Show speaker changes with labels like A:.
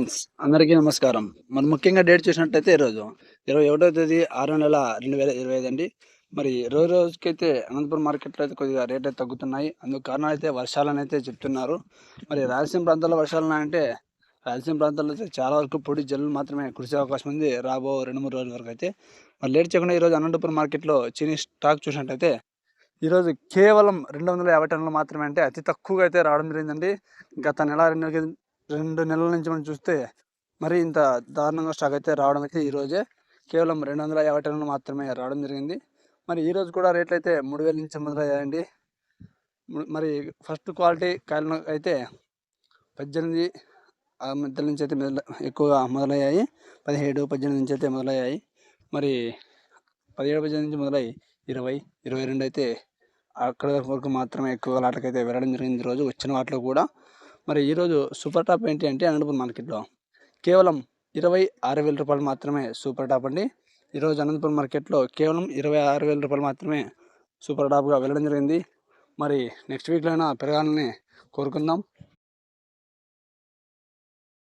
A: Friends, అందరికీ నమస్కారం. మరి ముఖ్యంగా డేట్ చూసినట్టయితే ఈరోజు ఇరవై ఒకటో తేదీ ఆరో నెల రెండు వేల ఇరవై ఐదు అండి. మరి రోజు రోజుకైతే అనంతపురం మార్కెట్లో అయితే కొద్దిగా రేట్ అయితే తగ్గుతున్నాయి. అందుకు కారణాలు అయితే వర్షాలని అయితే చెప్తున్నారు. మరి రాయలసీమ ప్రాంతాల్లో వర్షాలు ఉన్నాయంటే రాయలసీమ ప్రాంతాల్లో అయితే చాలా వరకు పొడి జల్లులు మాత్రమే కురిసే అవకాశం ఉంది రాబో రెండు మూడు రోజుల వరకు అయితే. మరి లేట్ చేయకుండా ఈరోజు అనంతపురం మార్కెట్లో చీనీ స్టాక్ చూసినట్టయితే ఈరోజు కేవలం రెండు వందల యాభై టన్నులు మాత్రమే అంటే అతి తక్కువగా అయితే రావడం జరిగిందండి. గత నెల రెండు రెండు నెలల నుంచి మనం చూస్తే మరి ఇంత దారుణంగా స్టాక్ అయితే రావడం అయితే ఈరోజే కేవలం రెండు వందల యాభై టన్నులు మాత్రమే రావడం జరిగింది. మరి ఈరోజు కూడా రేట్లు అయితే మూడు వేల నుంచి మొదలయ్యాయండి ము- మరి ఫస్ట్ క్వాలిటీ కాయలను అయితే పద్దెనిమిది ఆ మధ్య నుంచి అయితే ఎక్కువగా మొదలయ్యాయి. పదిహేడు పద్దెనిమిది నుంచి అయితే మొదలయ్యాయి. మరి పదిహేడు పద్దెనిమిది నుంచి మొదలై ఇరవై ఇరవై రెండు అయితే అక్కడ వరకు మాత్రమే ఎక్కువగా లాటకైతే వెళ్ళడం జరిగింది ఈరోజు వచ్చిన వాటిలో కూడా మరి ఈరోజు సూపర్ టాప్ ఏంటి అంటే అనంతపురం మార్కెట్లో కేవలం ఇరవై ఆరు వేల రూపాయలు మాత్రమే సూపర్ టాప్ అండి. ఈరోజు అనంతపురం మార్కెట్లో కేవలం ఇరవై ఆరు వేల రూపాయలు మాత్రమే సూపర్ టాప్గా వెళ్ళడం జరిగింది. మరి నెక్స్ట్ వీక్లో అయినా పెరగాలని కోరుకుందాం.